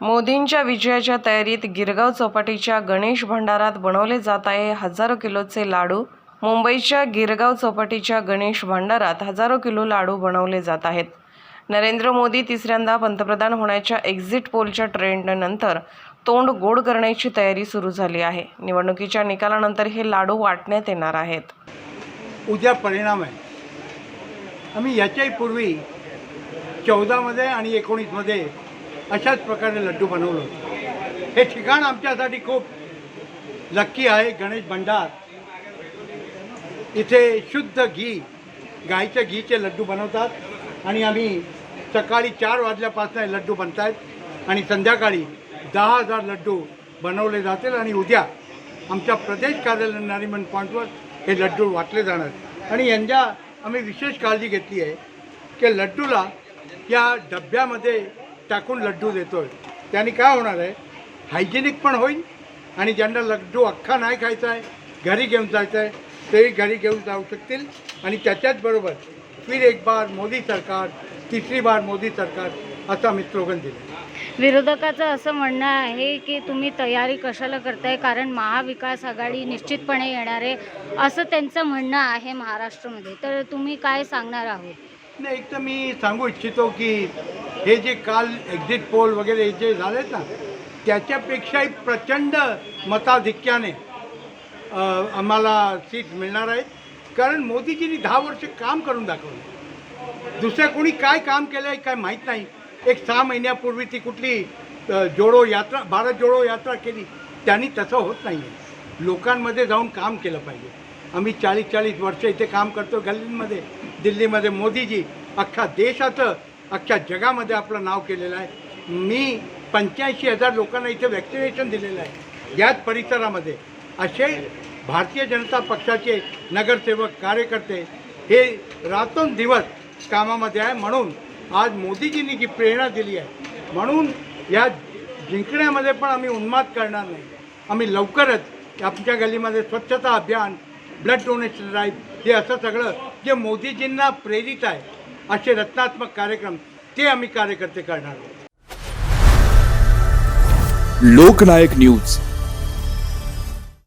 मोदींच्या विजयाच्या तयारीत गिरगाव चौपाटीच्या गणेश भंडारात बनवले जात आहे हजारो किलोचे लाडू. मुंबईच्या गिरगाव चौपाटीच्या गणेश भांडारात हजारो किलो लाडू बनवले जात आहेत. नरेंद्र मोदी तिसऱ्यांदा पंतप्रधान होण्याच्या एक्झिट पोलच्या ट्रेंडनंतर तोंड गोड करण्याची तयारी सुरू झाली आहे. निवडणुकीच्या निकालानंतर हे लाडू वाटण्यात येणार आहेत. उद्या परिणाम आहे. आम्ही याच्याही पूर्वी चौदामध्ये आणि एकोणीसमध्ये अशाच प्रकारे लड्डू बनवलं होतं. हे ठिकाण आमच्यासाठी खूप लक्की आहे गणेश भंडार. इथे शुद्ध घी गाईच्या घीचे लड्डू बनवतात आणि आम्ही सकाळी चार वाजल्यापासून लड्डू बनत आहेत आणि संध्याकाळी दहा हजार लड्डू बनवले जातील आणि उद्या आमच्या प्रदेश कार्यालय नारिमन पॉईंटवर हे लड्डू वाटले जाणार. आणि यांच्या आम्ही विशेष काळजी घेतली आहे की लड्डूला या डब्यामध्ये टाकून लड्डू देतो आहे त्याने काय होणार आहे? हायजेनिक पण होईल आणि ज्यांना लड्डू अख्खा नाही खायचा आहे घरी घेऊन जायचं आहे तेही घरी घेऊन जाऊ शकतील. आणि त्याच्याच बरोबर फिर एक बार मोदी सरकार तिसरी बार मोदी सरकार असं आम्ही स्लोगन दिलं. विरोधकाचं असं म्हणणं आहे की तुम्ही तयारी कशाला करताय? कारण महाविकास आघाडी निश्चितपणे येणार आहे असं त्यांचं म्हणणं आहे महाराष्ट्रामध्ये. तर तुम्ही काय सांगणार आहोत? नाही एक तर मी सांगू इच्छितो की हे जे काल एक्झिट पोल वगैरे जे झालेत ना त्याच्यापेक्षाही प्रचंड मताधिक्याने आम्हाला सीट मिळणार आहेत. कारण मोदीजींनी दहा वर्ष काम करून दाखवलं. दुसऱ्या कोणी काय काम केलं आहे काय माहीत नाही. एक सहा महिन्यापूर्वी ती कुठली जोडो यात्रा भारत जोडो यात्रा केली. त्यांनी तसं होत नाही आहे लोकांमध्ये जाऊन काम केलं पाहिजे. आम्ही चाळीस चाळीस वर्ष इथे काम करतो गल्लींमध्ये दिल्लीमध्ये मोदीजी अख्खा देशाचं अख्ख्या जगामध्ये आपलं नाव केलेलं आहे. मी पंच्याऐंशी हजार लोकांना इथे वॅक्सिनेशन दिलेलं आहे. याच परिसरामध्ये असे भारतीय जनता पक्षाचे नगरसेवक कार्यकर्ते हे रात्रंदिवस कामामध्ये आहे. म्हणून आज मोदीजींनी जी प्रेरणा दिली आहे. म्हणून या जिंकण्यामध्ये पण आम्ही उन्माद करणार नाही. आम्ही लवकरच आमच्या गल्लीमध्ये स्वच्छता अभियान ब्लड डोनेशन ड्राईव्ह हे असं सगळं जे मोदीजींना प्रेरित आहे असे रत्नात्मक कार्यक्रम ते आम्ही कार्यकर्ते करणार आहोत. लोकनायक न्यूज.